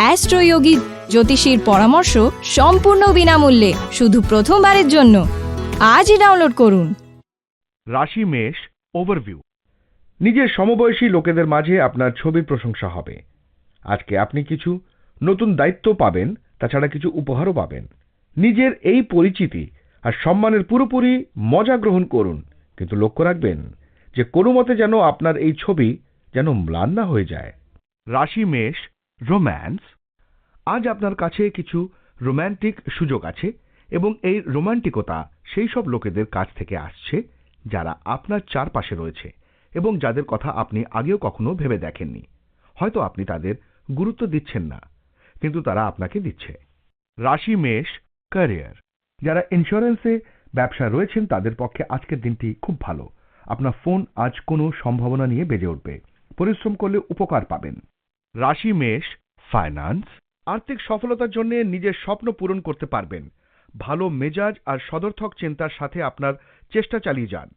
অ্যাস্ট্রোয়োগী জ্যোতিষীর পরামর্শ সম্পূর্ণ বিনামূল্যে, শুধু প্রথমবারের জন্য। আজই ডাউনলোড করুন। রাশি মেষ ওভারভিউ নিজের সমবয়সী লোকেদের মাঝে আপনার ছবির প্রশংসা হবে। আজকে আপনি কিছু নতুন দায়িত্ব পাবেন, তাছাড়া কিছু উপহারও পাবেন। নিজের এই পরিচিতি আর সম্মানের পুরোপুরি মজা গ্রহণ করুন। কিন্তু লক্ষ্য রাখবেন যে কোনো মতে যেন আপনার এই ছবি যেন ম্লান না হয়ে যায়। রাশি মেষ রোম্যান্স আজ আপনার কাছে কিছু রোম্যান্টিক সুযোগ আছে এবং এই রোমান্টিকতা সেই সব লোকেদের কাছ থেকে আসছে যারা আপনার চারপাশে রয়েছে এবং যাদের কথা আপনি আগেও কখনো ভেবে দেখেননি। হয়তো আপনি তাদের গুরুত্ব দিচ্ছেন না, কিন্তু তারা আপনাকে দিচ্ছে। রাশি মেষ ক্যারিয়ার যারা ইন্স্যুরেন্সে ব্যবসা রয়েছেন, তাদের পক্ষে আজকের দিনটি খুব ভালো। আপনার ফোন আজ কোনো সম্ভাবনা নিয়ে বেজে উঠবে। পরিশ্রম করলে উপকার পাবেন। রাশি, মেষ ফাইন্যান্স আর্থিক সফলতার জন্য নিজের স্বপ্ন পূরণ করতে পারবেন। ভালো মেজাজ আর সদর্থক চিন্তার সাথে আপনার চেষ্টা চালিয়ে যান।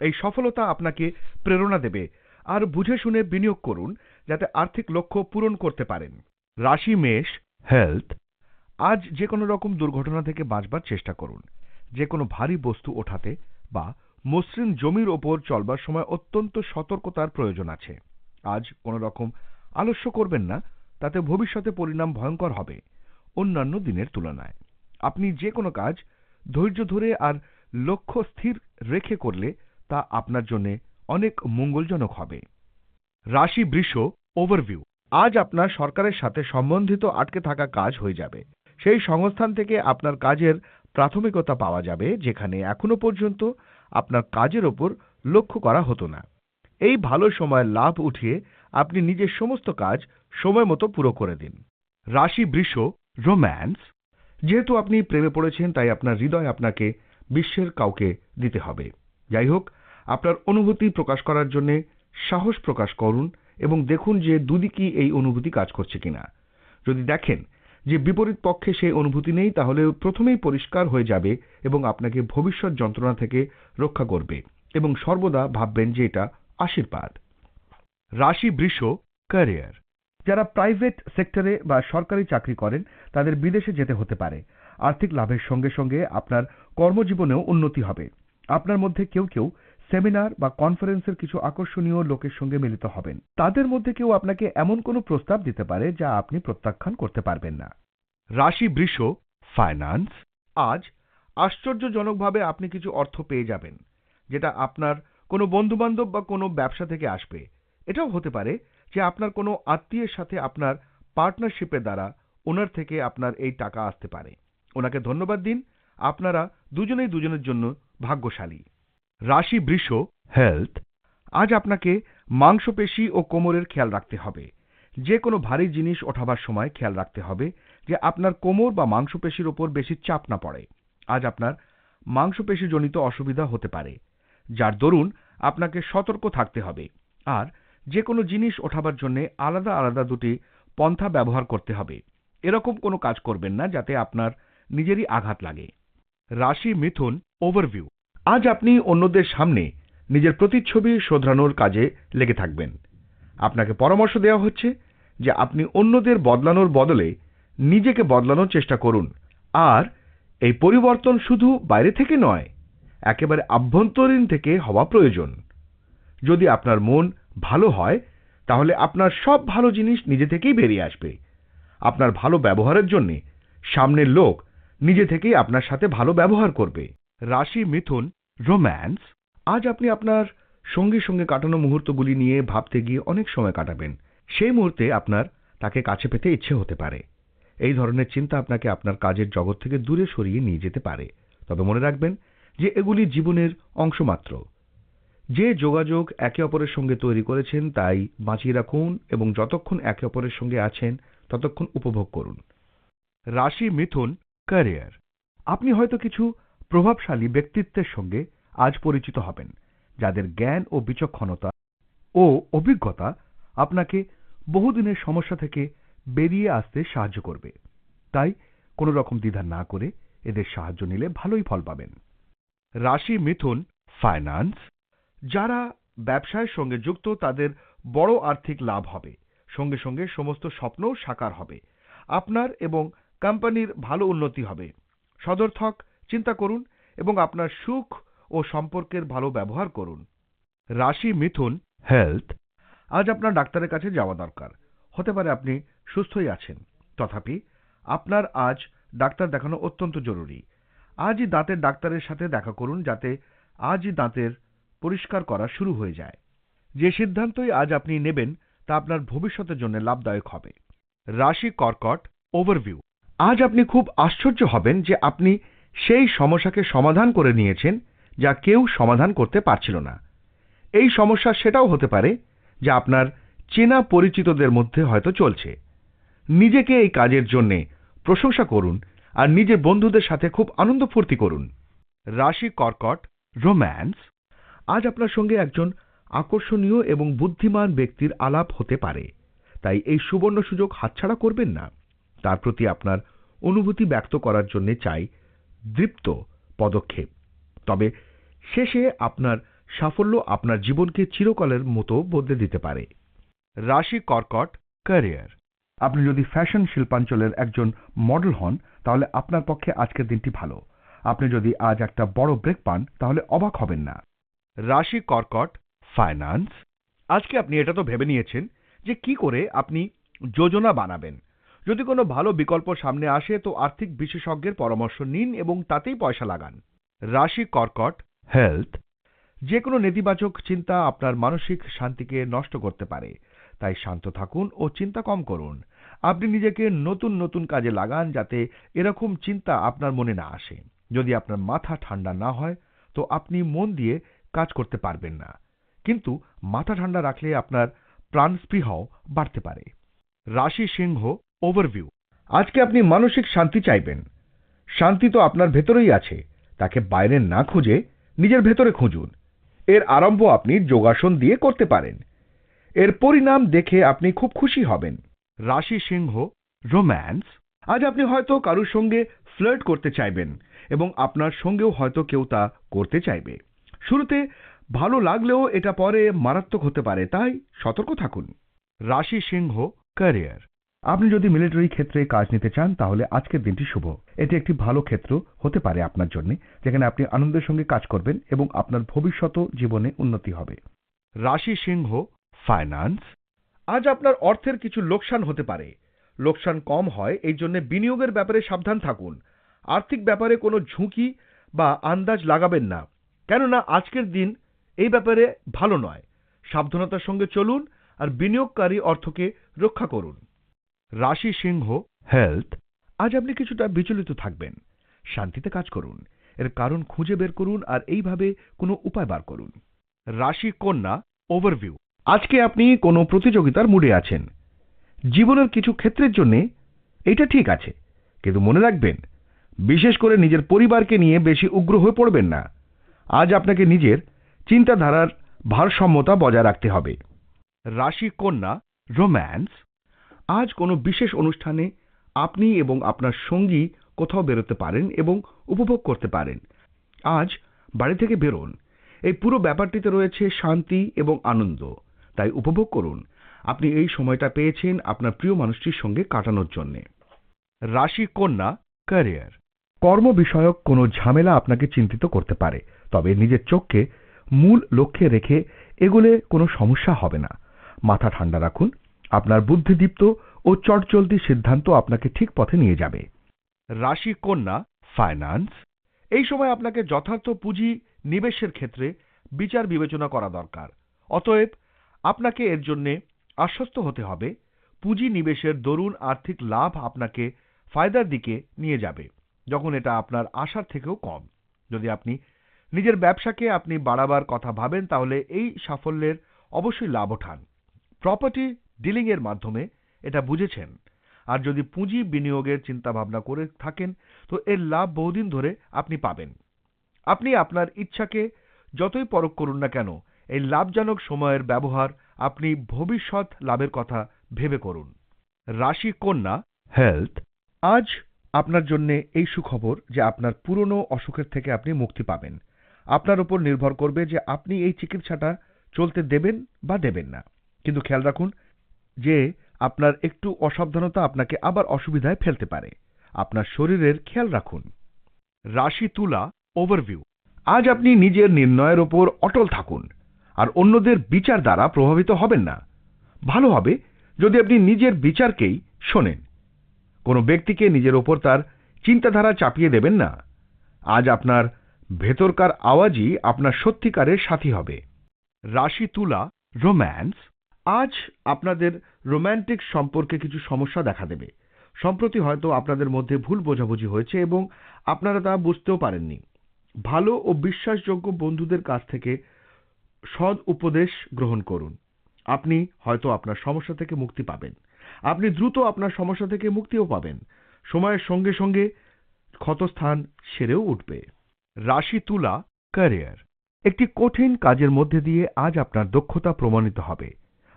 এই সফলতা আপনাকে প্রেরণা দেবে আর বুঝে শুনে বিনিয়োগ করুন যাতে আর্থিক লক্ষ্য পূরণ করতে পারেন। রাশি, মেষ হেলথ আজ যে কোনো রকম দুর্ঘটনা থেকে বাঁচবার চেষ্টা করুন। যে কোনো ভারী বস্তু ওঠাতে বা মসৃণ জমির ওপর চলবার সময় অত্যন্ত সতর্কতার প্রয়োজন আছে। আজ কোনো রকম আলস্য করবেন না, তাতে ভবিষ্যতে পরিণাম ভয়ঙ্কর হবে, অন্যান্য দিনের তুলনায়। আপনি যে কোনো কাজ ধৈর্য ধরে আর লক্ষ্য স্থির রেখে করলে তা আপনার জন্য অনেক মঙ্গলজনক হবে। রাশি বৃষ ওভারভিউ আজ আপনার সরকারের সাথে সম্বন্ধিত আটকে থাকা কাজ হয়ে যাবে। সেই সংস্থান থেকে আপনার কাজের প্রাথমিকতা পাওয়া যাবে, যেখানে এখনও পর্যন্ত আপনার কাজের ওপর লক্ষ্য করা হতো না। এই ভালো সময়ের লাভ উঠিয়ে আপনি নিজের সমস্ত কাজ সময় মতো পুরো করে দিন। রাশি বৃষ রোম্যান্স যেহেতু আপনি প্রেমে পড়েছেন, তাই আপনার হৃদয় আপনাকে বিশ্বের কাউকে দিতে হবে। যাই হোক, আপনার অনুভূতি প্রকাশ করার জন্য সাহস প্রকাশ করুন এবং দেখুন যে দুদিকই এই অনুভূতি কাজ করছে কিনা। যদি দেখেন যে বিপরীত পক্ষে সেই অনুভূতি নেই, তাহলে প্রথমেই পরিষ্কার হয়ে যাবে এবং আপনাকে ভবিষ্যৎ যন্ত্রণা থেকে রক্ষা করবে এবং সর্বদা ভাববেন যে এটা আশীর্বাদ। রাশি বৃষ ক্যারিয়ার যারা প্রাইভেট সেক্টরে বা সরকারি চাকরি করেন, তাদের বিদেশে যেতে হতে পারে। আর্থিক লাভের সঙ্গে সঙ্গে আপনার কর্মজীবনেও উন্নতি হবে। আপনার মধ্যে কেউ কেউ সেমিনার বা কনফারেন্সের কিছু আকর্ষণীয় লোকের সঙ্গে মিলিত হবেন। তাদের মধ্যে কেউ আপনাকে এমন কোনো প্রস্তাব দিতে পারে, যা আপনি প্রত্যাখ্যান করতে পারবেন না। রাশি বৃষ ফাইন্যান্স আজ আশ্চর্যজনকভাবে আপনি কিছু অর্থ পেয়ে যাবেন, যেটা আপনার কোনো বন্ধুবান্ধব বা কোনো ব্যবসা থেকে আসবে। এটাও হতে পারে যে আপনার কোনো আত্মীয়ের সাথে আপনার পার্টনারশিপের দ্বারা ওনার থেকে আপনার এই টাকা আসতে পারে। ওনাকে ধন্যবাদ দিন। আপনারা দুজনেই দুজনের জন্য ভাগ্যশালী। রাশি বৃষ হেলথ, আজ আপনাকে মাংসপেশি ও কোমরের খেয়াল রাখতে হবে। যে কোনো ভারী জিনিস ওঠাবার সময় খেয়াল রাখতে হবে যে আপনার কোমর বা মাংসপেশির ওপর বেশি চাপ না পড়ে। আজ আপনার মাংসপেশিজনিত অসুবিধা হতে পারে, যার দরুন আপনাকে সতর্ক থাকতে হবে। আর যে কোনো জিনিস ওঠাবার জন্য আলাদা আলাদা দুটি পন্থা ব্যবহার করতে হবে। এরকম কোনো কাজ করবেন না যাতে আপনার নিজেরই আঘাত লাগে। রাশি মিথুন ওভারভিউ। আজ আপনি অন্যদের সামনে নিজের প্রতিচ্ছবি শোধরানোর কাজে লেগে থাকবেন। আপনাকে পরামর্শ দেওয়া হচ্ছে যে আপনি অন্যদের বদলানোর বদলে নিজেকে বদলানোর চেষ্টা করুন। আর এই পরিবর্তন শুধু বাইরে থেকে নয়, একেবারে আভ্যন্তরীণ থেকে হওয়া প্রয়োজন। যদি আপনার মন ভালো হয়, তাহলে আপনার সব ভালো জিনিস নিজে থেকেই বেরিয়ে আসবে। আপনার ভালো ব্যবহারের জন্য সামনের লোক নিজে থেকেই আপনার সাথে ভালো ব্যবহার করবে। রাশি মিথুন, রোম্যান্স, আজ আপনি আপনার সঙ্গে সঙ্গে কাটানো মুহূর্তগুলি নিয়ে ভাবতে গিয়ে অনেক সময় কাটাবেন। সেই মুহূর্তে আপনার তাকে কাছে পেতে ইচ্ছে হতে পারে। এই ধরনের চিন্তা আপনাকে আপনার কাজের জগৎ থেকে দূরে সরিয়ে নিয়ে যেতে পারে। তবে মনে রাখবেন যে এগুলি জীবনের অংশ মাত্র যে যোগাযোগ একে অপরের সঙ্গে তৈরি করেছেন তাই বাঁচিয়ে রাখুন এবং যতক্ষণ একে অপরের সঙ্গে আছেন, ততক্ষণ উপভোগ করুন। রাশি মিথুন, ক্যারিয়ার। আপনি হয়তো কিছু প্রভাবশালী ব্যক্তিত্বের সঙ্গে আজ পরিচিত হবেন, যাদের জ্ঞান ও বিচক্ষণতা ও অভিজ্ঞতা আপনাকে বহুদিনের সমস্যা থেকে বেরিয়ে আসতে সাহায্য করবে। তাই কোনো রকম দ্বিধা না করে এদের সাহায্য নিলে ভালোই ফল পাবেন। রাশি মিথুন, ফাইন্যান্স। যারা ব্যবসায়ের সঙ্গে যুক্ত, তাদের বড় আর্থিক লাভ হবে। সঙ্গে সঙ্গে সমস্ত স্বপ্নও সাকার হবে। আপনার এবং কোম্পানির ভালো উন্নতি হবে। সদর্থক চিন্তা করুন এবং আপনার সুখ ও সম্পর্কের ভালো ব্যবহার করুন। রাশি মিথুন হেলথ, আজ আপনার ডাক্তারের কাছে যাওয়া দরকার। হতে পারে আপনি সুস্থই আছেন। তথাপি আপনার আজ ডাক্তার দেখানো অত্যন্ত জরুরি। আজই দাঁতের ডাক্তারের সাথে দেখা করুন, যাতে আজই দাঁতের পরিষ্কার করা শুরু হয়ে যায়। যে সিদ্ধান্তই আজ আপনি নেবেন, তা আপনার ভবিষ্যতের জন্য লাভদায়ক হবে। রাশি কর্কট ওভারভিউ আজ আপনি খুব আশ্চর্য হবেন যে আপনি সেই সমস্যাকে সমাধান করে নিয়েছেন, যা কেউ সমাধান করতে পারছিল না। এই সমস্যা সেটাও হতে পারে, যা আপনার চেনা পরিচিতদের মধ্যে হয়তো চলছে। নিজেকে এই কাজের জন্যে প্রশংসা করুন আর নিজের বন্ধুদের সাথে খুব আনন্দ ফুর্তি করুন। রাশি কর্কট রোম্যান্স আজ আপনার সঙ্গে একজন আকর্ষণীয় এবং বুদ্ধিমান ব্যক্তির আলাপ হতে পারে। তাই এই সুবর্ণ সুযোগ হাতছাড়া করবেন না। তার প্রতি আপনার অনুভূতি ব্যক্ত করার জন্য চাই দৃপ্ত পদক্ষেপ। তবে শেষে আপনার সাফল্য আপনার জীবনকে চিরকালের মতো বদলে দিতে পারে। রাশি কর্কট ক্যারিয়ার। আপনি যদি ফ্যাশন শিল্পাঞ্চলের একজন মডেল হন, তাহলে আপনার পক্ষে আজকের দিনটি ভালো। আপনি যদি আজ একটা বড় ব্রেক পান, তাহলে অবাক হবেন না। রাশি কর্কট ফাইন্যান্স আজকে আপনি এটা তো ভেবে নিয়েছেন যে কি করে আপনি যোজনা বানাবেন। যদি কোনো ভালো বিকল্প সামনে আসে তো আর্থিক বিশেষজ্ঞের পরামর্শ নিন এবং তাতেই পয়সা লাগান। রাশি কর্কট হেলথ যে কোনো নেতিবাচক চিন্তা আপনার মানসিক শান্তিকে নষ্ট করতে পারে। তাই শান্ত থাকুন ও চিন্তা কম করুন। আপনি নিজেকে নতুন নতুন কাজে লাগান যাতে এরকম চিন্তা আপনার মনে না আসে। যদি আপনার মাথা ঠান্ডা না হয়, তো আপনি মন দিয়ে কাজ করতে পারবেন না। কিন্তু মাথা ঠান্ডা রাখলে আপনার প্রাণস্পৃহাও বাড়তে পারে। রাশি সিংহ ওভারভিউ আজকে আপনি মানসিক শান্তি চাইবেন। শান্তি তো আপনার ভেতরেই আছে। তাকে বাইরে না খুঁজে নিজের ভেতরে খুঁজুন। এর আরম্ভ আপনি যোগাসন দিয়ে করতে পারেন। এর পরিণাম দেখে আপনি খুব খুশি হবেন। রাশি সিংহ রোম্যান্স আজ আপনি হয়তো কারুর সঙ্গে ফ্লার্ট করতে চাইবেন এবং আপনার সঙ্গেও হয়তো কেউ তা করতে চাইবে। শুরুতে ভালো লাগলেও এটা পরে মারাত্মক হতে পারে, তাই সতর্ক থাকুন। রাশি সিংহ, ক্যারিয়ার। আপনি যদি মিলিটারি ক্ষেত্রে কাজ নিতে চান, তাহলে আজকের দিনটি শুভ। এটি একটি ভালো ক্ষেত্র হতে পারে আপনার জন্য, যেখানে আপনি আনন্দের সঙ্গে কাজ করবেন এবং আপনার ভবিষ্যৎ জীবনে উন্নতি হবে। রাশি সিংহ, ফাইন্যান্স। আজ আপনার অর্থের কিছু লোকসান হতে পারে। লোকসান কম হয় এই জন্য বিনিয়োগের ব্যাপারে সাবধান থাকুন। আর্থিক ব্যাপারে কোনো ঝুঁকি বা আন্দাজ লাগাবেন না। কেননা আজকের দিন এই ব্যাপারে ভালো নয়। সাবধানতার সঙ্গে চলুন আর বিনিয়োগকারী অর্থকে রক্ষা করুন। রাশি সিংহ হেলথ, আজ আপনি কিছুটা বিচলিত থাকবেন। শান্তিতে কাজ করুন। এর কারণ খুঁজে বের করুন আর এইভাবে কোনো উপায় বার করুন। রাশি কন্যা, ওভারভিউ, আজকে আপনি কোনো প্রতিযোগিতার মুডে আছেন। জীবনের কিছু ক্ষেত্রের জন্যে এটা ঠিক আছে, কিন্তু মনে রাখবেন, বিশেষ করে নিজের পরিবারকে নিয়ে বেশি উগ্র হয়ে পড়বেন না। আজ আপনাকে নিজের চিন্তাধারার ভারসাম্যতা বজায় রাখতে হবে। রাশি কন্যা, রোম্যান্স, আজ কোনো বিশেষ অনুষ্ঠানে আপনি এবং আপনার সঙ্গী কোথাও বেরোতে পারেন এবং উপভোগ করতে পারেন। আজ বাড়ি থেকে বেরোন। এই পুরো ব্যাপারটিতে রয়েছে শান্তি এবং আনন্দ। তাই উপভোগ করুন। আপনি এই সময়টা পেয়েছেন আপনার প্রিয় মানুষটির সঙ্গে কাটানোর জন্য। রাশি কন্যা, ক্যারিয়ার। কর্ম বিষয়ক কোনো ঝামেলা আপনাকে চিন্তিত করতে পারে, তবে নিজের চোখকে মূল লক্ষ্যে রেখে এগোলে কোনো সমস্যা হবে না। মাথা ঠান্ডা রাখুন, আপনার বুদ্ধিদীপ্ত ও চটচলতি সিদ্ধান্ত আপনাকে ঠিক পথে নিয়ে যাবে। রাশি কন্যা ফাইন্যান্স এই সময় আপনাকে যথার্থ পুঁজি নিবেশের ক্ষেত্রে বিচার বিবেচনা করা দরকার। অতএব আপনাকে এর জন্য আশ্বস্ত হতে হবে, পুঁজি নিবেশের দরুন আর্থিক লাভ আপনাকে ফায়দার দিকে নিয়ে যাবে। যখন এটা আপনার আশার থেকেও কম। যদি আপনি নিজের ব্যবসাকে আপনি বাড়াবার কথা ভাবেন, তাহলে এই সাফল্যের অবশ্যই লাভ ওঠান। প্রপার্টি ডিলিং এর মাধ্যমে এটা বুঝেছেন। আর যদি পুঁজি বিনিয়োগের চিন্তাভাবনা করে থাকেন, তো এর লাভ বহুদিন ধরে আপনি পাবেন। আপনি আপনার ইচ্ছাকে যতই পরখ করুন না কেন, এই লাভজনক সময়ের ব্যবহার আপনি ভবিষ্যৎ লাভের কথা ভেবে করুন। রাশি কন্যা হেলথ আজ আপনার জন্য এই সুখবর যে আপনার পুরনো অসুখের থেকে আপনি মুক্তি পাবেন। আপনার উপর নির্ভর করবে যে আপনি এই চিকিৎসাটা চলতে দেবেন বা দেবেন না। কিন্তু খেয়াল রাখুন যে আপনার একটু অসাবধানতা আপনাকে আবার অসুবিধায় ফেলতে পারে। আপনার শরীরের খেয়াল রাখুন। রাশি তুলা ওভারভিউ আজ আপনি নিজের নির্ণয়ের ওপর অটল থাকুন আর অন্যদের বিচার দ্বারা প্রভাবিত হবেন না। ভালো হবে যদি আপনি নিজের বিচারকেই শোনেন। কোনো ব্যক্তিকে নিজের ওপর তার চিন্তাধারা চাপিয়ে দেবেন না। আজ আপনার ভেতরকার আওয়াজই আপনার সত্যিকারের সাথী হবে। রাশি তুলা রোম্যান্স, আজ আপনাদের রোম্যান্টিক সম্পর্কে কিছু সমস্যা দেখা দেবে। সম্প্রতি হয়তো আপনাদের মধ্যে ভুল বোঝাবুঝি হয়েছে এবং আপনারা তা বুঝতেও পারেননি। ভালো ও বিশ্বাসযোগ্য বন্ধুদের কাছ থেকে সদ উপদেশ গ্রহণ করুন। আপনি হয়তো আপনার সমস্যা থেকে মুক্তি পাবেন। আপনি দ্রুত আপনার সমস্যা থেকে মুক্তিও পাবেন। সময়ের সঙ্গে সঙ্গে ক্ষতস্থান সেরেও উঠবে। রাশি তুলা, ক্যারিয়ার। একটি কঠিন কাজের মধ্যে দিয়ে আজ আপনার দক্ষতা প্রমাণিত হবে।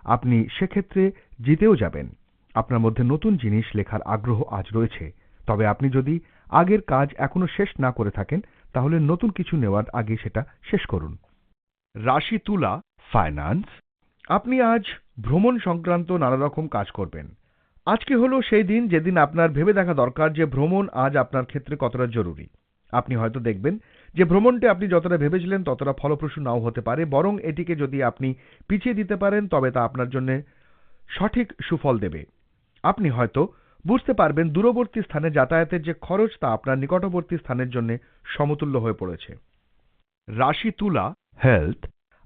আপনি সেক্ষেত্রে জিতেও যাবেন। আপনার মধ্যে নতুন জিনিস লেখার আগ্রহ আজ রয়েছে। তবে আপনি যদি আগের কাজ এখনও শেষ না করে থাকেন, তাহলে নতুন কিছু নেওয়ার আগে সেটা শেষ করুন। রাশি তুলা, ফাইন্যান্স। আপনি আজ ভ্রমণ সংক্রান্ত নানা রকম কাজ করবেন। আজকে হলো সেই দিন যেদিন আপনার ভেবে দেখা দরকার যে ভ্রমণ আজ আপনার ক্ষেত্রে কতটা জরুরি। আপনি হয়তো দেখবেন যে ভ্রমণটি আপনি যতটা ভেবেছিলেন ততটা ফলপ্রসূ নাও হতে পারে, বরং এটিকে যদি আপনি পিছিয়ে দিতে পারেন, তবে তা আপনার জন্য সঠিক সুফল দেবে। আপনি হয়তো বুঝতে পারবেন দূরবর্তী স্থানে যাতায়াতের যে খরচ তা আপনার নিকটবর্তী স্থানের জন্য সমতুল্য হয়ে পড়েছে। রাশি তুলা হেলথ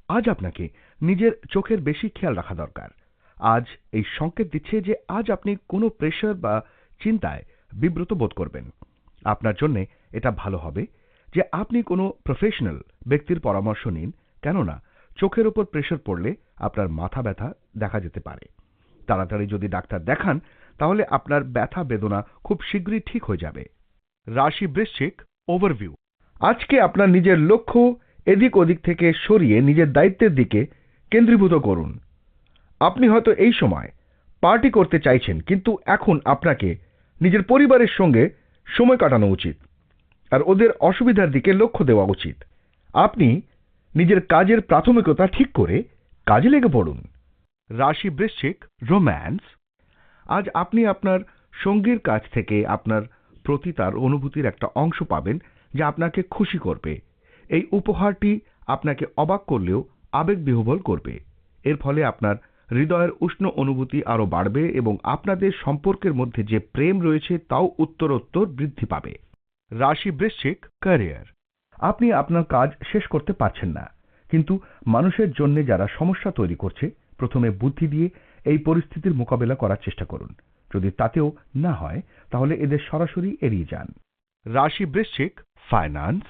আজ আপনাকে নিজের চোখের বেশি খেয়াল রাখা দরকার। আজ এই সংকেত দিচ্ছে যে আজ আপনি কোনো প্রেশার বা চিন্তায় বিব্রত বোধ করবেন। আপনার জন্য এটা ভালো হবে যে আপনি কোনো প্রফেশনাল ব্যক্তির পরামর্শ নিন, কেননা চোখের ওপর প্রেশার পড়লে আপনার মাথা ব্যথা দেখা যেতে পারে। তাড়াতাড়ি যদি ডাক্তার দেখান, তাহলে আপনার ব্যথা বেদনা খুব শীঘ্রই ঠিক হয়ে যাবে। রাশি বৃশ্চিক ওভারভিউ আজকে আপনার নিজের লক্ষ্য এদিক ওদিক থেকে সরিয়ে নিজের দায়িত্বের দিকে কেন্দ্রীভূত করুন। আপনি হয়তো এই সময় পার্টি করতে চাইছেন, কিন্তু এখন আপনাকে নিজের পরিবারের সঙ্গে সময় কাটানো উচিত আর ওদের অসুবিধার দিকে লক্ষ্য দেওয়া উচিত। আপনি নিজের কাজের প্রাথমিকতা ঠিক করে কাজে লেগে পড়ুন। রাশি বৃশ্চিক, রোম্যান্স। আজ আপনি আপনার সঙ্গীর কাছ থেকে আপনার প্রতি তার অনুভূতির একটা অংশ পাবেন যা আপনাকে খুশি করবে। এই উপহারটি আপনাকে অবাক করলেও আবেগ বিহবল করবে। এর ফলে আপনার হৃদয়ের উষ্ণ অনুভূতি আরও বাড়বে এবং আপনাদের সম্পর্কের মধ্যে যে প্রেম রয়েছে তাও উত্তরোত্তর বৃদ্ধি পাবে। রাশি বৃশ্চিক ক্যারিয়ার। আপনি আপনার কাজ শেষ করতে পারছেন না, কিন্তু মানুষের জন্য যারা সমস্যা তৈরি করছে, প্রথমে বুদ্ধি দিয়ে এই পরিস্থিতির মোকাবেলা করার চেষ্টা করুন। যদি তাতেও না হয়, তাহলে এদের সরাসরি এড়িয়ে যান। রাশি বৃশ্চিক ফাইন্যান্স।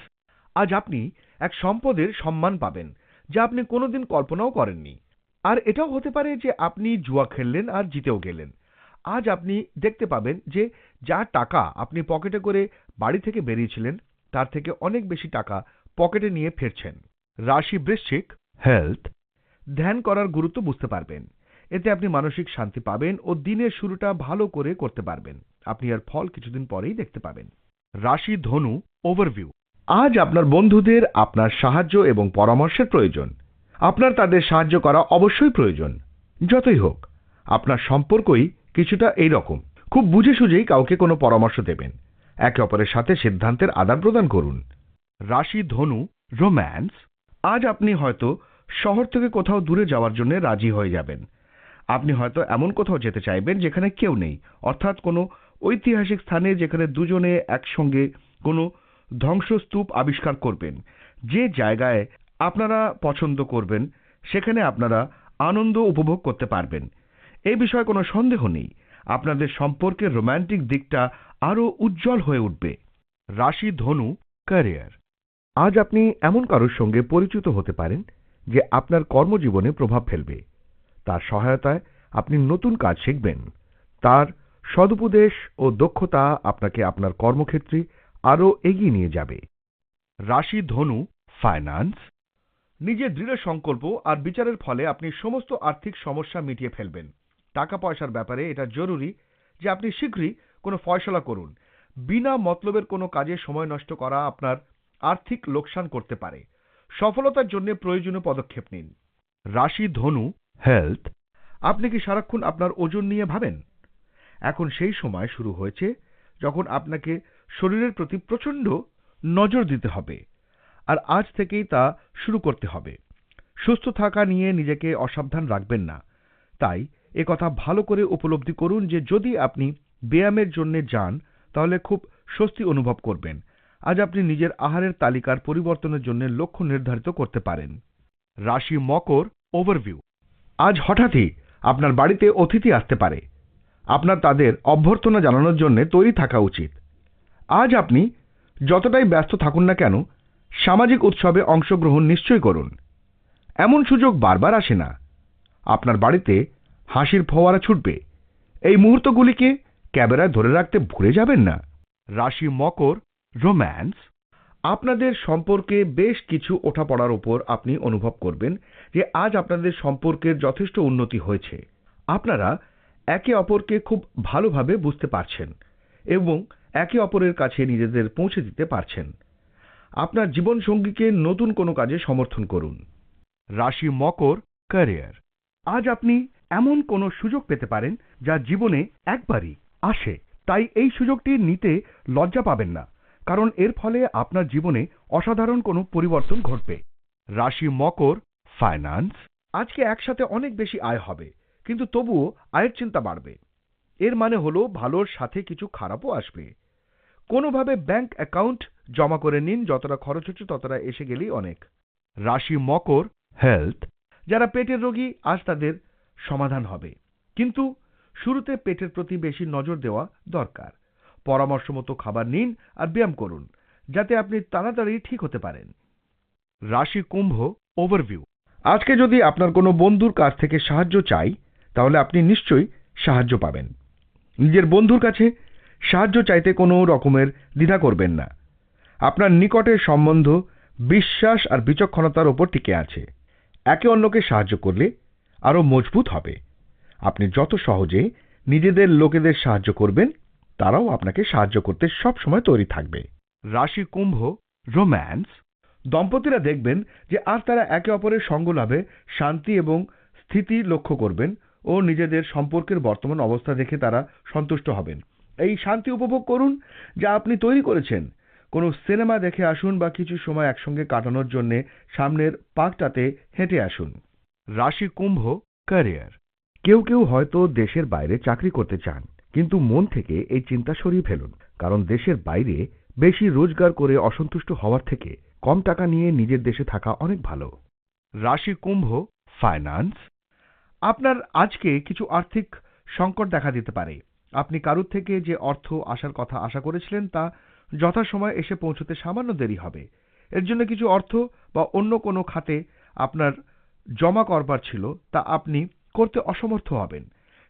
আজ আপনি এক সম্পদের সম্মান পাবেন। যা আপনি কোনোদিন কল্পনাও করেননি। আর এটাও হতে পারে যে আপনি জুয়া খেললেন আর জিতেও গেলেন। আজ আপনি দেখতে পাবেন যে যা টাকা আপনি পকেটে করে বাড়ি থেকে বেরিয়েছিলেন, তার থেকে অনেক বেশি টাকা পকেটে নিয়ে ফিরছেন। রাশি বৃশ্চিক হেলথ ধ্যান করার গুরুত্ব বুঝতে পারবেন। এতে আপনি মানসিক শান্তি পাবেন ও দিনের শুরুটা ভালো করে করতে পারবেন। আপনি আর ফল কিছুদিন পরেই দেখতে পাবেন। রাশি ধনু ওভারভিউ আজ আপনার বন্ধুদের আপনার সাহায্য এবং পরামর্শের প্রয়োজন। আপনার তাদের সাহায্য করা অবশ্যই প্রয়োজন। যতই হোক, আপনার সম্পর্কই কিছুটা এই রকম খুব বুঝে সুঝেই কাউকে কোনো পরামর্শ দেবেন। একে অপরের সাথে সিদ্ধান্তের আদান প্রদান করুন। রাশি, ধনু, রোম্যান্স, আজ আপনি হয়তো শহর থেকে কোথাও দূরে যাওয়ার জন্য রাজি হয়ে যাবেন। আপনি হয়তো এমন কোথাও যেতে চাইবেন যেখানে কেউ নেই। অর্থাৎ কোনো ঐতিহাসিক স্থানে যেখানে দুজনে একসঙ্গে কোনো ধ্বংসস্তূপ আবিষ্কার করবেন। যে জায়গায় আপনারা পছন্দ করবেন, সেখানে আপনারা আনন্দ উপভোগ করতে পারবেন। এই বিষয়ে কোনো সন্দেহ নেই। আপনাদের সম্পর্কের রোম্যান্টিক দিকটা আরও উজ্জ্বল হয়ে উঠবে। রাশি ধনু, ক্যারিয়ার। আজ আপনি এমন কারোর সঙ্গে পরিচিত হতে পারেন যে আপনার কর্মজীবনে প্রভাব ফেলবে। তার সহায়তায় আপনি নতুন কাজ শিখবেন। তার সদুপদেশ ও দক্ষতা আপনাকে আপনার কর্মক্ষেত্রে আরও এগিয়ে নিয়ে যাবে। রাশি ধনু ফাইন্যান্স নিজের দৃঢ় সংকল্প আর বিচারের ফলে আপনি সমস্ত আর্থিক সমস্যা মিটিয়ে ফেলবেন। টাকা পয়সার ব্যাপারে এটা জরুরি যে আপনি শীঘ্রই কোনো ফয়সলা করুন। বিনা মতলবের কোনো কাজে সময় নষ্ট করা আপনার আর্থিক লোকসান করতে পারে। সফলতার জন্য প্রয়োজনীয় পদক্ষেপ নিন। রাশি ধনু হেলথ আপনি কি সারাক্ষণ আপনার ওজন নিয়ে ভাবেন? এখন সেই সময় শুরু হয়েছে যখন আপনাকে শরীরের প্রতি প্রচণ্ড নজর দিতে হবে আর আজ থেকেই তা শুরু করতে হবে। সুস্থ থাকা নিয়ে নিজেকে অসাবধান রাখবেন না। তাই কথা ভালো করে উপলব্ধি করুন যে যদি আপনি ব্যায়ামের জন্য যান, তাহলে খুব স্বস্তি অনুভব করবেন। আজ আপনি নিজের আহারের তালিকার পরিবর্তনের জন্য লক্ষ্য নির্ধারিত করতে পারেন। রাশি মকর ওভারভিউ। আজ হঠাৎই আপনার বাড়িতে অতিথি আসতে পারে। আপনার তাদের অভ্যর্থনা জানানোর জন্য তৈরি থাকা উচিত। আজ আপনি যতটাই ব্যস্ত থাকুন না কেন, সামাজিক উৎসবে অংশগ্রহণ নিশ্চয়ই করুন। এমন সুযোগ বারবার আসে না। আপনার বাড়িতে হাসির ফোয়ারা ছুটবে। এই মুহূর্তগুলিকে ক্যামেরায় ধরে রাখতে ভুলে যাবেন না। রাশি মকর, রোম্যান্স। আপনাদের সম্পর্কে বেশ কিছু ওঠাপড়ার উপর আপনি অনুভব করবেন যে আজ আপনাদের সম্পর্কের যথেষ্ট উন্নতি হয়েছে। আপনারা একে অপরকে খুব ভালোভাবে বুঝতে পারছেন এবং একে অপরের কাছে নিজেদের পৌঁছে দিতে পারছেন। আপনার জীবনসঙ্গীকে নতুন কোনো কাজে সমর্থন করুন। রাশি মকর, ক্যারিয়ার। আজ আপনি এমন কোনো সুযোগ পেতে পারেন যা জীবনে একবারই আসে। তাই এই সুযোগটি নিতে লজ্জা পাবেন না, কারণ এর ফলে আপনার জীবনে অসাধারণ কোনো পরিবর্তন ঘটবে। রাশি মকর, ফাইন্যান্স। আজকে একসাথে অনেক বেশি আয় হবে, কিন্তু তবুও আয়ের চিন্তা বাড়বে। এর মানে হলো ভালোর সাথে কিছু খারাপও আসবে। কোনোভাবে ব্যাংক অ্যাকাউন্ট জমা করে নিন, যতটা খরচ হচ্ছে ততটা এসে গেলেই অনেক। রাশি মকর হেলথ, যারা পেটের রোগী, আজ তাদের সমাধান হবে। কিন্তু শুরুতে পেটের প্রতি বেশি নজর দেওয়া দরকার। পরামর্শ মতো খাবার নিন আর ব্যায়াম করুন, যাতে আপনি তাড়াতাড়ি ঠিক হতে পারেন। রাশি কুম্ভ ওভারভিউ। আজকে যদি আপনার কোনো বন্ধুর কাছ থেকে সাহায্য চাই, তাহলে আপনি নিশ্চয়ই সাহায্য পাবেন। নিজের বন্ধুর কাছে সাহায্য চাইতে কোনো রকমের দ্বিধা করবেন না। আপনার নিকটের সম্বন্ধ, বিশ্বাস আর বিচক্ষণতার ওপর টিকে আছে। একে অন্যকে সাহায্য করলে আরও মজবুত হবে। আপনি যত সহজে নিজেদের লোকেদের সাহায্য করবেন, তারাও আপনাকে সাহায্য করতে সব সময় তৈরি থাকবে। রাশি কুম্ভ, রোম্যান্স। দম্পতিরা দেখবেন যে আর তারা একে অপরের সঙ্গ লাভে শান্তি এবং স্থিতি লক্ষ্য করবেন ও নিজেদের সম্পর্কের বর্তমান অবস্থা দেখে তারা সন্তুষ্ট হবেন। এই শান্তি উপভোগ করুন যা আপনি তৈরি করেছেন। কোনো সিনেমা দেখে আসুন বা কিছু সময় একসঙ্গে কাটানোর জন্য সামনের পার্কটাতে হেঁটে আসুন। রাশি কুম্ভ, ক্যারিয়ার। কেউ কেউ হয়তো দেশের বাইরে চাকরি করতে চান, কিন্তু মন থেকে এই চিন্তা সরিয়ে ফেলুন, কারণ দেশের বাইরে বেশি রোজগার করে অসন্তুষ্ট হওয়ার থেকে কম টাকা নিয়ে নিজের দেশে থাকা অনেক ভালো। রাশি কুম্ভ, ফাইন্যান্স। আপনার আজকে কিছু আর্থিক সংকট দেখা দিতে পারে। আপনি কারুর থেকে যে অর্থ আসার কথা আশা করেছিলেন তা যথাসময়ে এসে পৌঁছতে সামান্য দেরি হবে। এর জন্য কিছু অর্থ বা অন্য কোনো খাতে আপনার জমা করবার ছিল তা আপনি করতে অসমর্থ হবেন।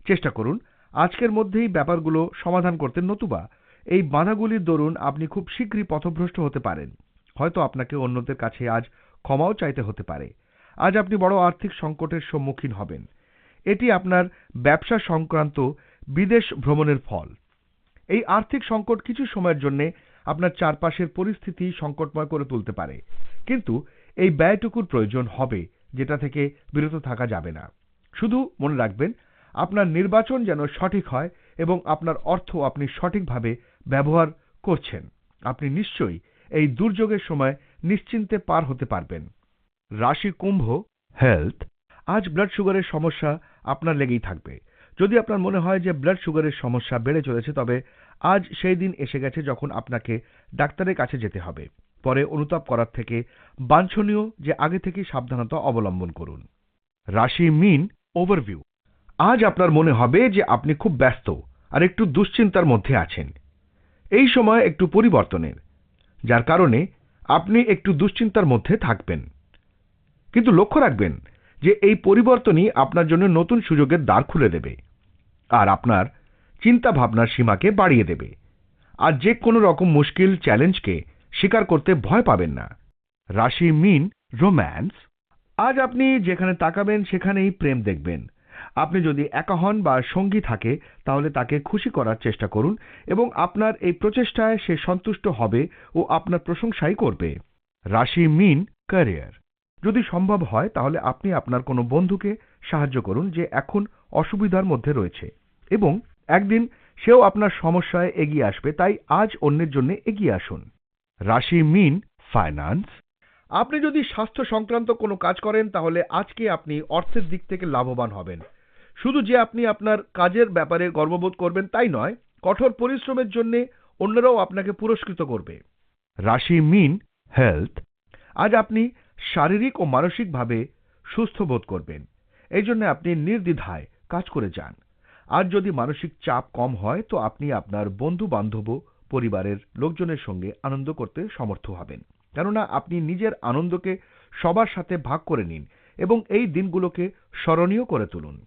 চেষ্টা করুন, আজকের মধ্যেই ব্যাপারগুলো সমাধান করতে। নতুবা, এই বাধাগুলির দরুন আপনি খুব শীঘ্রই পথভ্রষ্ট হতে পারেন। হয়তো আপনাকে অন্যদের কাছে আজ ক্ষমাও চাইতে হতে পারে। আজ আপনি বড় আর্থিক সংকটের সম্মুখীন হবেন। এটি আপনার ব্যবসা সংক্রান্ত বিদেশ ভ্রমণের ফল। এই আর্থিক সংকট কিছু সময়ের জন্য আপনার চারপাশের পরিস্থিতি সংকটময় করে তুলতে পারে। কিন্তু এই ব্যয়টুকুর প্রয়োজন হবে, যেটা থেকে বিরত থাকা যাবে না। শুধু মনে রাখবেন, আপনার নির্বাচন যেন সঠিক হয় এবং আপনার অর্থ আপনি সঠিকভাবে ব্যবহার করছেন। আপনি নিশ্চয়ই এই দুর্যোগের সময় নিশ্চিন্তে পার হতে পারবেন। রাশি কুম্ভ হেলথ আজ ব্লাড সুগারের সমস্যা আপনার লেগেই থাকবে। যদি আপনার মনে হয় যে ব্লাড সুগারের সমস্যা বেড়ে চলেছে, তবে আজ সেই দিন এসে গেছে যখন আপনাকে ডাক্তারের কাছে যেতে হবে। পরে অনুতাপ করার থেকে বাঞ্ছনীয় যে আগে থেকেই সাবধানতা অবলম্বন করুন। রাশি মিন ওভারভিউ আজ আপনার মনে হবে যে আপনি খুব ব্যস্ত আর একটু দুশ্চিন্তার মধ্যে আছেন। এই সময় একটু পরিবর্তনের, যার কারণে আপনি একটু দুশ্চিন্তার মধ্যে থাকবেন। কিন্তু লক্ষ্য রাখবেন যে এই পরিবর্তনই আপনার জন্য নতুন সুযোগের দ্বার খুলে দেবে আর আপনার চিন্তা ভাবনার সীমাকে বাড়িয়ে দেবে। আর যে কোনো রকম মুশকিল চ্যালেঞ্জকে স্বীকার করতে ভয় পাবেন না। রাশি মিন, রোম্যান্স। আজ আপনি যেখানে তাকাবেন সেখানেই প্রেম দেখবেন। আপনি যদি একা হন বা সঙ্গী থাকে, তাহলে তাকে খুশি করার চেষ্টা করুন এবং আপনার এই প্রচেষ্টায় সে সন্তুষ্ট হবে ও আপনার প্রশংসাই করবে। রাশি মিন, ক্যারিয়ার। যদি সম্ভব হয়, তাহলে আপনি আপনার কোনো বন্ধুকে সাহায্য করুন যে এখন অসুবিধার মধ্যে রয়েছে। এবং একদিন সেও আপনার সমস্যায় এগিয়ে আসবে, তাই আজ অন্যের জন্য এগিয়ে আসুন। রাশি মিন ফাইন্যান্স আপনি যদি স্বাস্থ্য সংক্রান্ত কোনো কাজ করেন, তাহলে আজকে আপনি অর্থের দিক থেকে লাভবান হবেন। শুধু যে আপনি আপনার কাজের ব্যাপারে গর্ববোধ করবেন, তাই নয়, কঠোর পরিশ্রমের জন্য অন্যরাও আপনাকে পুরস্কৃত করবে। রাশি মিন হেলথ আজ আপনি শারীরিক ও মানসিকভাবে সুস্থ বোধ করবেন। এই জন্য আপনি নির্দ্বিধায় কাজ করে যান। আর যদি মানসিক চাপ কম হয়, তো আপনি আপনার বন্ধু বান্ধব পরিবারের লোকজনের সঙ্গে আনন্দ করতে সমর্থ হবেন। কেননা আপনি নিজের আনন্দকে সবার সাথে ভাগ করে নিন এবং এই দিনগুলোকে স্মরণীয় করে তুলুন।